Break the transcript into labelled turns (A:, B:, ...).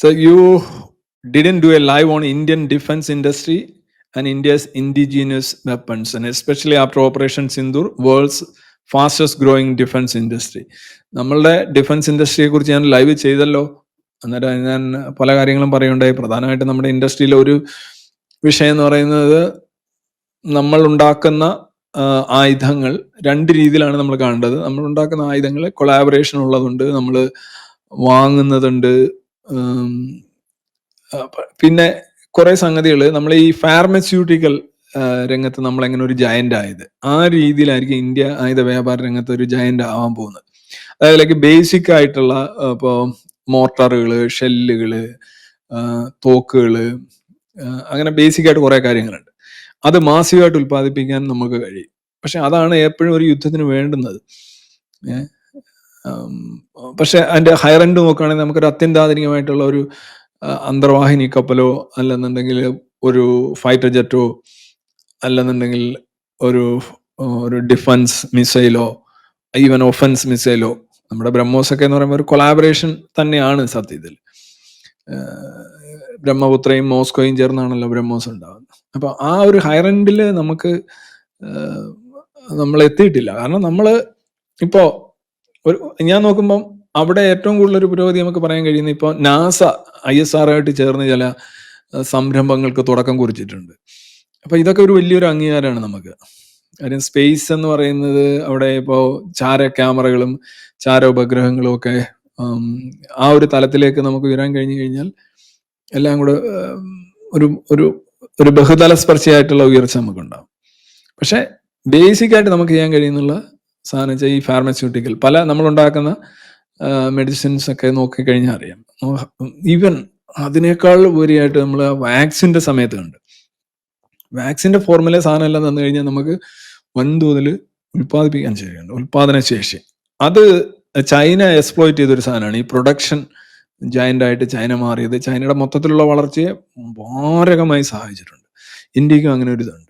A: So you didn't do a live on Indian defense industry and India's indigenous weapons, and especially after Operation Sindur, world's fastest growing defense industry. നമ്മളുടെ defence ഇൻഡസ്ട്രിയെ കുറിച്ച് ഞാൻ live ചെയ്തല്ലോ. അന്നേരം ഞാൻ പല കാര്യങ്ങളും പറയുണ്ടായി പ്രധാനമായിട്ടും നമ്മുടെ ഇൻഡസ്ട്രിയിലെ ഒരു വിഷയം എന്ന് പറയുന്നത് നമ്മൾ ഉണ്ടാക്കുന്ന ആയുധങ്ങൾ രണ്ട് രീതിയിലാണ് നമ്മൾ കാണേണ്ടത്. നമ്മൾ ഉണ്ടാക്കുന്ന ആയുധങ്ങൾ കൊളാബറേഷൻ ഉള്ളതുണ്ട് നമ്മൾ വാങ്ങുന്നതുണ്ട് പിന്നെ കുറെ സംഗതികൾ നമ്മൾ ഈ ഫാർമസ്യൂട്ടിക്കൽ രംഗത്ത് നമ്മൾ എങ്ങനെ ഒരു ജയന്റ് ആയത്. ആ രീതിയിലായിരിക്കും ഇന്ത്യ ആയുധ വ്യാപാര രംഗത്ത് ഒരു ജയന്റ് ആവാൻ പോകുന്നത്. അതായത് ലൈക്ക് ബേസിക് ആയിട്ടുള്ള ഇപ്പോൾ മോർട്ടറുകൾ ഷെല്ലുകൾ തോക്കുകൾ അങ്ങനെ ബേസിക് ആയിട്ട് കുറെ കാര്യങ്ങളുണ്ട്. അത് മാസികമായിട്ട് ഉൽപ്പാദിപ്പിക്കാൻ നമുക്ക് കഴിയും. പക്ഷെ അതാണ് എപ്പോഴും ഒരു യുദ്ധത്തിന് വേണ്ടുന്നത്. ഏ? പക്ഷെ അതിന്റെ ഹയർ എൻഡ് നോക്കുകയാണെങ്കിൽ നമുക്കൊരു അത്യന്താധുനികമായിട്ടുള്ള ഒരു അന്തർവാഹിനി കപ്പലോ അല്ലെന്നുണ്ടെങ്കിൽ ഒരു ഫൈറ്റർ ജെറ്റോ അല്ലെന്നുണ്ടെങ്കിൽ ഒരു ഒരു ഡിഫൻസ് മിസൈലോ ഈവൻ ഒഫൻസ് മിസൈലോ നമ്മുടെ ബ്രഹ്മോസ് ഒക്കെ എന്ന് പറയുമ്പോൾ ഒരു കൊളാബറേഷൻ തന്നെയാണ് സത്യത്തിൽ. ബ്രഹ്മപുത്രയും മോസ്കോയും ചേർന്നാണല്ലോ ബ്രഹ്മോസ് ഉണ്ടാകുന്നത് അപ്പൊ ആ ഒരു ഹൈറൻഡിൽ നമുക്ക് ഏഹ് നമ്മൾ എത്തിയിട്ടില്ല. കാരണം നമ്മൾ ഇപ്പോ ഒരു ഞാൻ നോക്കുമ്പം അവിടെ ഏറ്റവും കൂടുതൽ ഒരു പുരോഗതി നമുക്ക് പറയാൻ കഴിയുന്ന ഇപ്പോൾ നാസ ഐ എസ് ആർ ആയിട്ട് ചേർന്ന് ചില സംരംഭങ്ങൾക്ക് തുടക്കം കുറിച്ചിട്ടുണ്ട്. അപ്പൊ ഇതൊക്കെ ഒരു വലിയൊരു അംഗീകാരമാണ് നമുക്ക്. കാര്യം സ്പേസ് എന്ന് പറയുന്നത് അവിടെ ഇപ്പോൾ ചാര ക്യാമറകളും ചാര ഉപഗ്രഹങ്ങളും ഒക്കെ ആ ഒരു തലത്തിലേക്ക് നമുക്ക് ഉയരാൻ കഴിഞ്ഞു കഴിഞ്ഞാൽ എല്ലാം കൂടെ ഒരു ഒരു ഒരു ബഹുതല സ്പർശിയായിട്ടുള്ള ഉയർച്ച നമുക്കുണ്ടാവും. പക്ഷെ ബേസിക് ആയിട്ട് നമുക്ക് ചെയ്യാൻ കഴിയുന്നുള്ള സാധനം വെച്ചാൽ ഈ ഫാർമസ്യൂട്ടിക്കൽ പല നമ്മളുണ്ടാക്കുന്ന മെഡിസിൻസ് ഒക്കെ നോക്കിക്കഴിഞ്ഞാൽ അറിയാം. ഈവൻ അതിനേക്കാൾ ഉപരിയായിട്ട് നമ്മൾ വാക്സിന്റെ സമയത്ത് കണ്ട്. വാക്സിന്റെ ഫോർമുല സാധനം എല്ലാം തന്നു കഴിഞ്ഞാൽ നമുക്ക് വൻതോതിൽ ഉൽപ്പാദിപ്പിക്കാൻ ശേഷിയുണ്ട്. ഉൽപ്പാദനശേഷി അത് ചൈന എക്സ്പ്ലോയിറ്റ് ചെയ്തൊരു സാധനമാണ്. ഈ പ്രൊഡക്ഷൻ ജയന്റ് ആയിട്ട് ചൈന മാറിയത്. ചൈനയുടെ മൊത്തത്തിലുള്ള വളർച്ചയെ മാരകമായി സഹായിച്ചിട്ടുണ്ട്. ഇന്ത്യക്കും അങ്ങനെ ഒരു ഇതുണ്ട്.